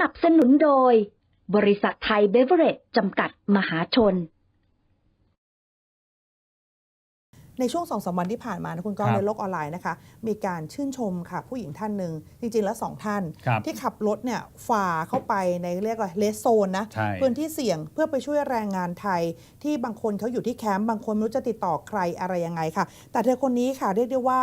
นับสนุนโดย บริษัทไทยเบเวอเรจจำกัดมหาชน ในช่วงสองสามวันที่ผ่านมานะคุณก้องครับในโลกออนไลน์นะคะ มีการชื่นชมค่ะ ผู้หญิงท่านหนึ่งจริงๆแล้วสองท่าน ครับที่ขับรถเนี่ยฝ่าเข้าไปในเรียกว่าเลสโซนนะ ใช่ พื้นที่เสี่ยงเพื่อไปช่วยแรงงานไทย ที่บางคนเขาอยู่ที่แคมป์บางคนไม่รู้จะติดต่อใครอะไรยังไงค่ะ แต่เธอคนนี้ค่ะเรียกได้ว่า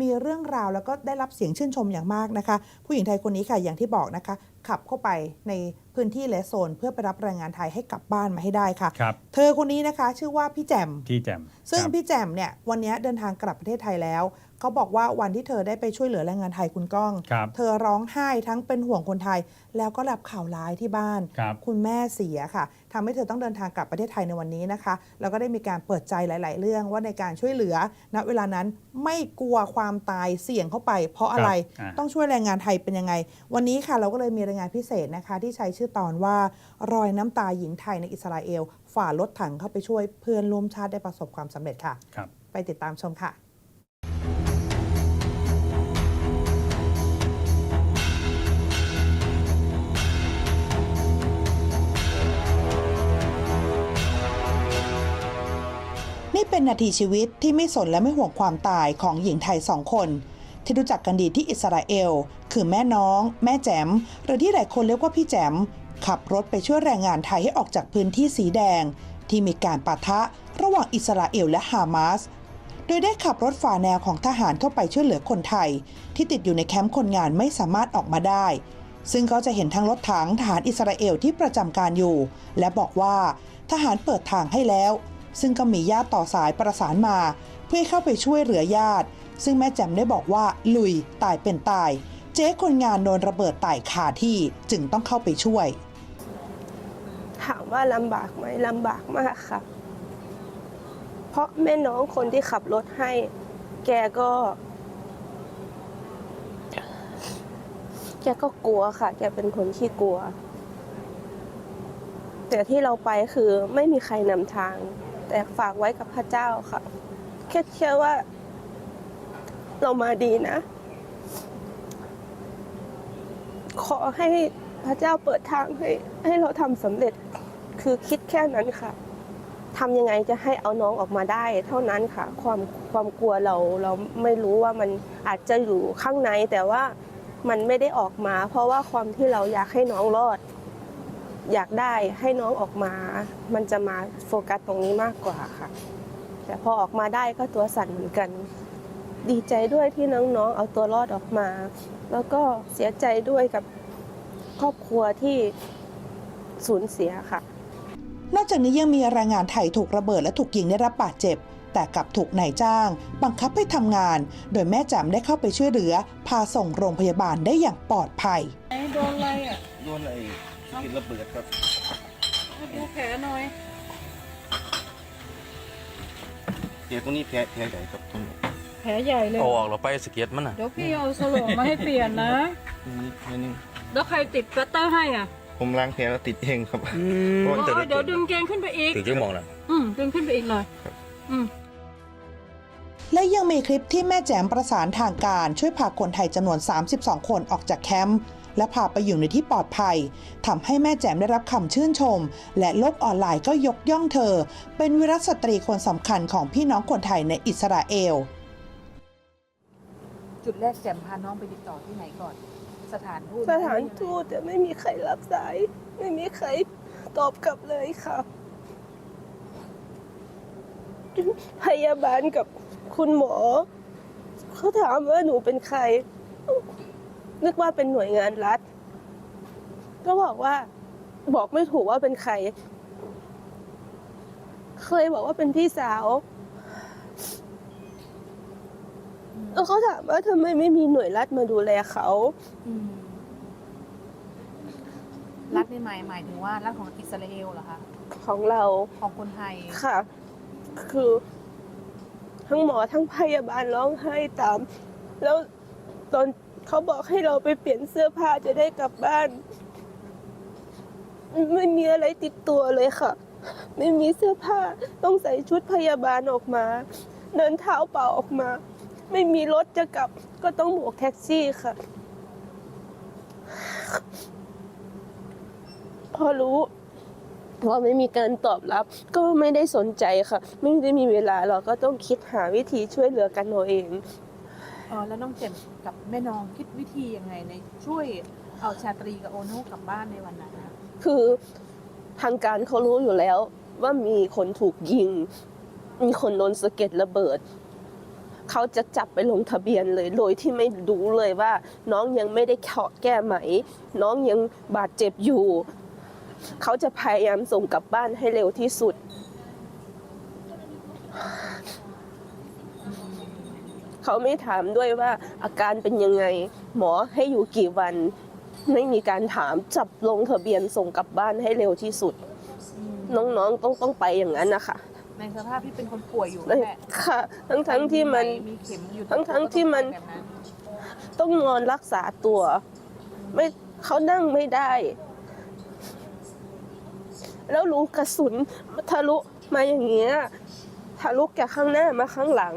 มีเรื่องราวแล้วก็ได้รับเสียงชื่นชมอย่างมากนะคะ ผู้หญิงไทยคนนี้ค่ะอย่างที่บอกนะคะ ขับเข้าไปใน พื้นที่เลสโซน เพื่อไปรับแรงงานไทยให้กลับบ้านมาให้ได้ค่ะ ครับเธอคนนี้นะคะ ชื่อว่าพี่แจ่มที่แจ่มซึ่งครับ พี่แจ่มเนี่ยวันนี้เดินทางกลับประเทศไทยแล้วเขาบอกว่าวันที่เธอได้ไปช่วยเหลือแรงงานไทยคุณก้อง ครับ เธอร้องไห้ทั้งเป็นห่วงคนไทย แล้วก็รับข่าวร้ายที่บ้าน ครับ คุณแม่เสียค่ะทำให้เธอต้องเดินทางกลับประเทศไทยในวันนี้นะคะ แล้วก็ได้มีการเปิดใจหลาย ๆ เรื่องว่าในการช่วยเหลือ ณเวลานั้นไม่กลัวความตายเสี่ยงเข้าไป เพราะอะไรครับอ่า ต้องช่วยแรงงานไทยเป็นยังไง วันนี้ค่ะเราก็เลยมีรายงานพิเศษนะคะ ที่ใช้ชื่อตอนว่ารอยน้ำตาหญิงไทยในอิสราเอล ฝ่ารถถังเข้าไปช่วยเพื่อนร่วมชาติได้ประสบความสำเร็จค่ะ ครับ ไปติดตามชมค่ะ นี่เป็นนาทีชีวิตที่ไม่สนและไม่ห่วงความตายของหญิงไทยสองคน ที่รู้จักกันดีที่อิสราเอล คือแม่น้อง แม่แจมหรือที่หลายคนเรียกว่าพี่แจม ขับรถไปช่วยแรงงานไทยให้ออกจากพื้นที่สีแดง ที่มีการปะทะระหว่างอิสราเอลและฮามาส โดยได้ขับรถฝ่าแนวของทหารเข้าไปช่วยเหลือคนไทย ที่ติดอยู่ในแคมป์คนงานไม่สามารถออกมาได้ ซึ่งก็จะเห็นทั้งรถถังทหารอิสราเอลที่ประจำการอยู่ และบอกว่าทหารเปิดทางให้แล้ว ซึ่งก็มีญาติต่อสายประสานมา เพื่อเข้าไปช่วยเหลือญาติ ซึ่งแม่แจ่มได้บอกว่าลุยตายเป็นตาย เจ๊คนงานโดนระเบิดตายคาที่จึงต้องเข้าไปช่วย ว่าลำบากไหมลำบากมากค่ะ เพราะแม่น้องคนที่ขับรถให้ แกก็ แกก็กลัวค่ะ แกเป็นคนที่กลัว แต่ที่เราไปคือไม่มีใครนำทาง แต่ฝากไว้กับพระเจ้าค่ะ แค่เชื่อว่า เรามาดีนะ ขอให้พระเจ้าเปิดทางให้ให้เราทำสำเร็จ คือคิดแค่นั้นค่ะทำยังไงจะให้เอาน้องออกมาได้ เท่านั้นค่ะ ความความกลัวเราเราไม่รู้ว่ามันอาจจะอยู่ข้างในแต่ว่ามันไม่ได้ออกมา เพราะว่าความที่เราอยากให้น้องรอด อยากได้ให้น้องออกมา มันจะมาโฟกัสตรงนี้มากกว่าค่ะ แต่พอออกมาได้ก็ตัวสั่นเหมือนกัน ดีใจด้วยที่น้องๆ เอาตัวรอดออกมา แล้วก็เสียใจด้วยกับครอบครัวที่สูญเสียค่ะ นอกจากนี้ยังมีแรงงานไทยถูกระเบิดและถูกยิงได้รับบาดเจ็บ แต่กลับถูกนายจ้าง บังคับให้ทำงาน โดยแม่แจ่มได้เข้าไปช่วยเหลือ พาส่งโรงพยาบาลได้อย่างปลอดภัย โดนอะไรอะ โดนไอ้กินระเบิดครับดูแผลหน่อยเดี๋ยวตรงนี้แผลแผลใหญ่ครับตรงนี้แผลใหญ่เลย เอาออกเราไปสเก็ตมันอะ เดี๋ยวพี่เอาสโลงมาให้เปลี่ยนนะตรงนี้แผลหนึงแล้วใครติดปัตเตอร์ให้อะ ผมล้างแผลแล้วติดเองครับอ๋อเดี๋ยวดึงเกงขึ้นไปอีก ถึงจะมองนะ อืมดึงขึ้นไปอีกหน่อยอืม และยังมีคลิปที่แม่แจ๋มประสานทางการช่วยพาคนไทยจำนวน 32 คนออกจากแคมป์และพาไปอยู่ในที่ปลอดภัยทำให้แม่แจ๋มได้รับคำชื่นชม และโลกออนไลน์ก็ยกย่องเธอ เป็นวีรสตรีคนสำคัญของพี่น้องคนไทยในอิสราเอล จุดแรกแจมพาน้องไปติดต่อที่ไหนก่อน สถานทูตสถานทูตแต่ไม่มีใครรับสาย ไม่มีใครตอบกลับเลยค่ะ พยาบาลกับคุณหมอ เขาถามว่าหนูเป็นใคร นึกว่าเป็นหน่วยงานรัฐ ก็บอกว่า บอกไม่ถูกว่าเป็นใคร เคยบอกว่าเป็นพี่สาว แล้วเขาถามว่าทำไมไม่มีหน่วยรัฐมาดูแลเขา อืมรัฐนี่หมายหมายถึงว่ารัฐของอิสราเอลเหรอคะ ของเราของคนไทย ค่ะ คือ ทั้งหมอทั้งพยาบาลร้องไห้ตาม แล้วตอนเขาบอกให้เราไปเปลี่ยนเสื้อผ้าจะได้กลับบ้าน ไม่มีอะไรติดตัวเลยค่ะ ไม่มีเสื้อผ้าต้องใส่ชุดพยาบาลออกมา เดินเท้าเปล่าออกมา ไม่มีรถจะกลับ ก็ต้องโบกแท็กซี่ค่ะ พอรู้ว่าไม่มีการตอบรับ ก็ไม่ได้สนใจค่ะ ไม่ได้มีเวลาเราก็ต้องคิดหาวิธีช่วยเหลือกันเราเองเออแล้วน้องเจมส์กับแม่น้องคิดวิธียังไงในช่วยเอาชาตรีกับโอโน่กลับบ้านในวันนั้นนะคือทางการเขารู้อยู่แล้วว่ามีคนถูกยิง มีคนโดนสะเก็ดระเบิด เขาจะจับไปลงทะเบียนเลย โดยที่ไม่รู้เลยว่า น้องยังไม่ได้เคาะแก้ไหม น้องยังบาดเจ็บอยู่ เขาจะพยายามส่งกลับบ้านให้เร็วที่สุด เขาไม่ถามด้วยว่าอาการเป็นยังไง หมอให้อยู่กี่วัน ไม่มีการถามจับลงทะเบียนส่งกลับบ้านให้เร็วที่สุด น้องๆต้องต้องไปอย่างนั้นนะคะ ในสภาพที่เป็นคนป่วยอยู่เลยแหละค่ะ ทั้งทั้งๆที่มัน มีเข็มอยู่ทั้งๆที่มัน แบบนั้นต้องนอนรักษาตัว ไม่เขานั่งไม่ได้ แล้วรูกระสุนทะลุมาอย่างเงี้ยทะลุจากข้างหน้ามาข้างหลัง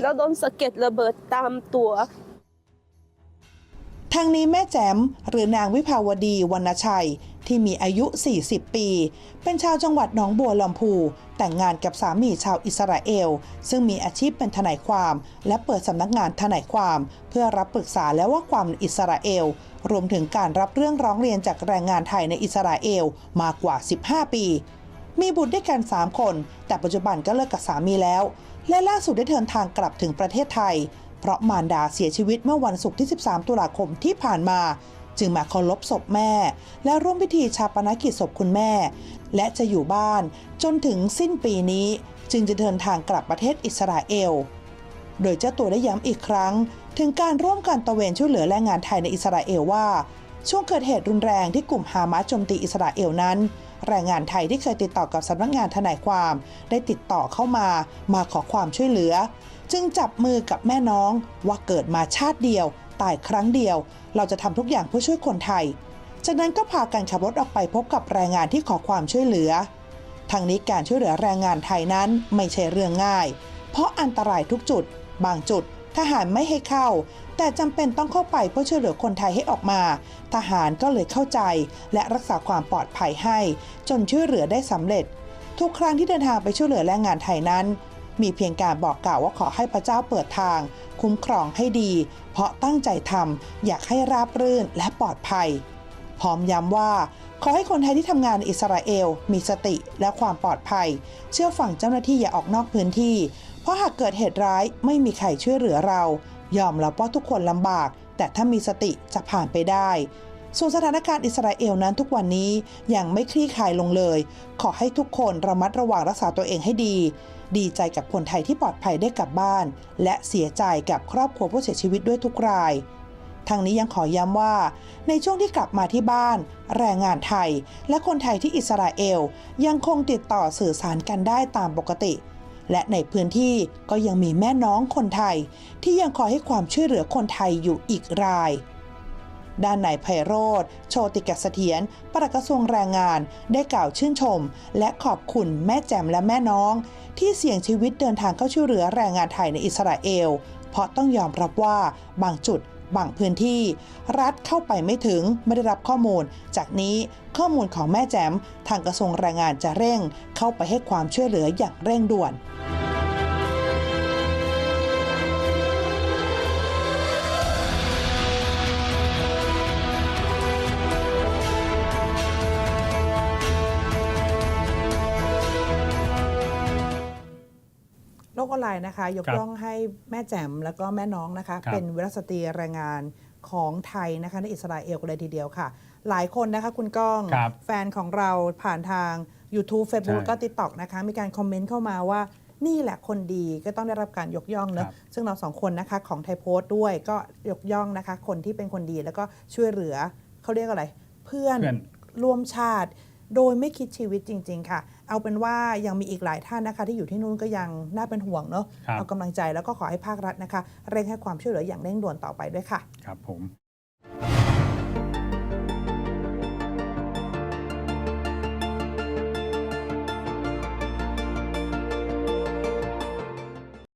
แล้วโดนสะเก็ดระเบิดตามตัว ทางนี้แม่แจ๋มหรือนางวิภาวดีวรรณชัย ที่มีอายุ 40 ปี เป็นชาวจังหวัดหนองบัวลำพู แต่งงานกับสามีชาวอิสราเอล ซึ่งมีอาชีพเป็นทนายความ และเปิดสำนักงานทนายความ เพื่อรับปรึกษาและว่าความอิสราเอล รวมถึงการรับเรื่องร้องเรียนจากแรงงานไทยในอิสราเอลมากว่า 15 ปี มีบุตรด้วยกัน 3 คน แต่ปัจจุบันก็เลิกกับสามีแล้ว และล่าสุดได้เดินทางกลับถึงประเทศไทย เพราะมารดาเสียชีวิตเมื่อวันศุกร์ที่ 13 ตุลาคมที่ผ่านมา จึงมาเคารพศพแม่ และร่วมพิธีชาปนกิจศพคุณแม่ และจะอยู่บ้านจนถึงสิ้นปีนี้ จึงจะเดินทางกลับประเทศอิสราเอล โดยเจ้าตัวได้ย้ำอีกครั้ง ถึงการร่วมกันตะเวนช่วยเหลือแรงงานไทยในอิสราเอลว่า ช่วงเกิดเหตุรุนแรงที่กลุ่มฮามาสโจมตีอิสราเอลนั้นแรงงานไทยที่เคยติดต่อกับสำนักงานทนายความ ได้ติดต่อเข้ามามาขอความช่วยเหลือ จึงจับมือกับแม่น้องว่าเกิดมาชาติเดียว ตายครั้งเดียว เราจะทำทุกอย่างเพื่อช่วยคนไทย จากนั้นก็พากันขับรถออกไปพบกับแรงงานที่ขอความช่วยเหลือ ทางนี้การช่วยเหลือแรงงานไทยนั้นไม่ใช่เรื่องง่าย เพราะอันตรายทุกจุด บางจุดทหารไม่ให้เข้า แต่จำเป็นต้องเข้าไปเพื่อช่วยเหลือคนไทยให้ออกมา ทหารก็เลยเข้าใจ และรักษาความปลอดภัยให้ จนช่วยเหลือได้สำเร็จ ทุกครั้งที่เดินทางไปช่วยเหลือแรงงานไทยนั้น มีเพียงการบอกกล่าวว่าขอให้พระเจ้าเปิดทาง คุ้มครองให้ดี เพราะตั้งใจทำอยากให้ราบรื่นและปลอดภัย พร้อมย้ำว่า ขอให้คนไทยที่ทำงานในอิสราเอล มีสติและความปลอดภัย เชื่อฟังเจ้าหน้าที่อย่าออกนอกพื้นที่ เพราะหากเกิดเหตุร้ายไม่มีใครช่วยเหลือเรา ยอมรับว่าทุกคนลำบาก แต่ถ้ามีสติจะผ่านไปได้ส่วนสถานการณ์อิสราเอลนั้นทุกวันนี้ยังไม่คลี่คลายลงเลย ขอให้ทุกคนระมัดระวังรักษาตัวเองให้ดี ดีใจกับคนไทยที่ปลอดภัยได้กลับบ้าน และเสียใจกับครอบครัวผู้เสียชีวิตด้วยทุกรายทางนี้ยังขอย้ำว่า ในช่วงที่กลับมาที่บ้าน แรงงานไทย และคนไทยที่อิสราเอล ยังคงติดต่อสื่อสารกันได้ตามปกติ และในพื้นที่ก็ยังมีแม่น้องคนไทย ที่ยังคอยให้ความช่วยเหลือคนไทยอยู่อีกราย ด้านนายไพโรธโชติกเสถียรปลัดกระทรวงแรงงานได้กล่าวชื่นชม และขอบคุณแม่แจมและแม่น้อง ที่เสี่ยงชีวิตเดินทางเข้าช่วยเหลือแรงงานไทยในอิสราเอล เพราะต้องยอมรับว่าบางจุดบางพื้นที่ รัฐเข้าไปไม่ถึงไม่ได้รับข้อมูล จากนี้ข้อมูลของแม่แจมทางกระทรวงแรงงานจะเร่ง เข้าไปให้ความช่วยเหลืออย่างเร่งด่วน ไลน์นะคะ ยกครับย่องให้แม่แจ่มแล้วก็แม่น้องนะคะครับเป็นวิรสตรีแรงงานของไทยนะคะในอิสราเอลกันเลยทีเดียวค่ะ หลายคนนะคะคุณก้องครับแฟนของเราผ่านทาง YouTube Facebook ใช่แล้วก็ TikTok นะคะ มีการคอมเมนต์เข้ามาว่านี่แหละคนดีก็ต้องได้รับการยกย่องเนอะครับซึ่งเราสองคนนะคะของไทยโพสต์ด้วยก็ยกย่องนะคะ คนที่เป็นคนดีแล้วก็ช่วยเหลือเขาเรียกอะไร เพื่อนเพื่อนร่วมชาติ โดยไม่คิดชีวิตจริง ๆ ค่ะ เอาเป็นว่ายังมีอีกหลายท่านนะคะ ที่อยู่ที่นู่นก็ยังน่าเป็นห่วงเนอะครับเอากำลังใจแล้วก็ขอให้ภาครัฐนะคะ เร่งให้ความช่วยเหลืออย่างเร่งด่วนต่อไปด้วยค่ะ ครับผม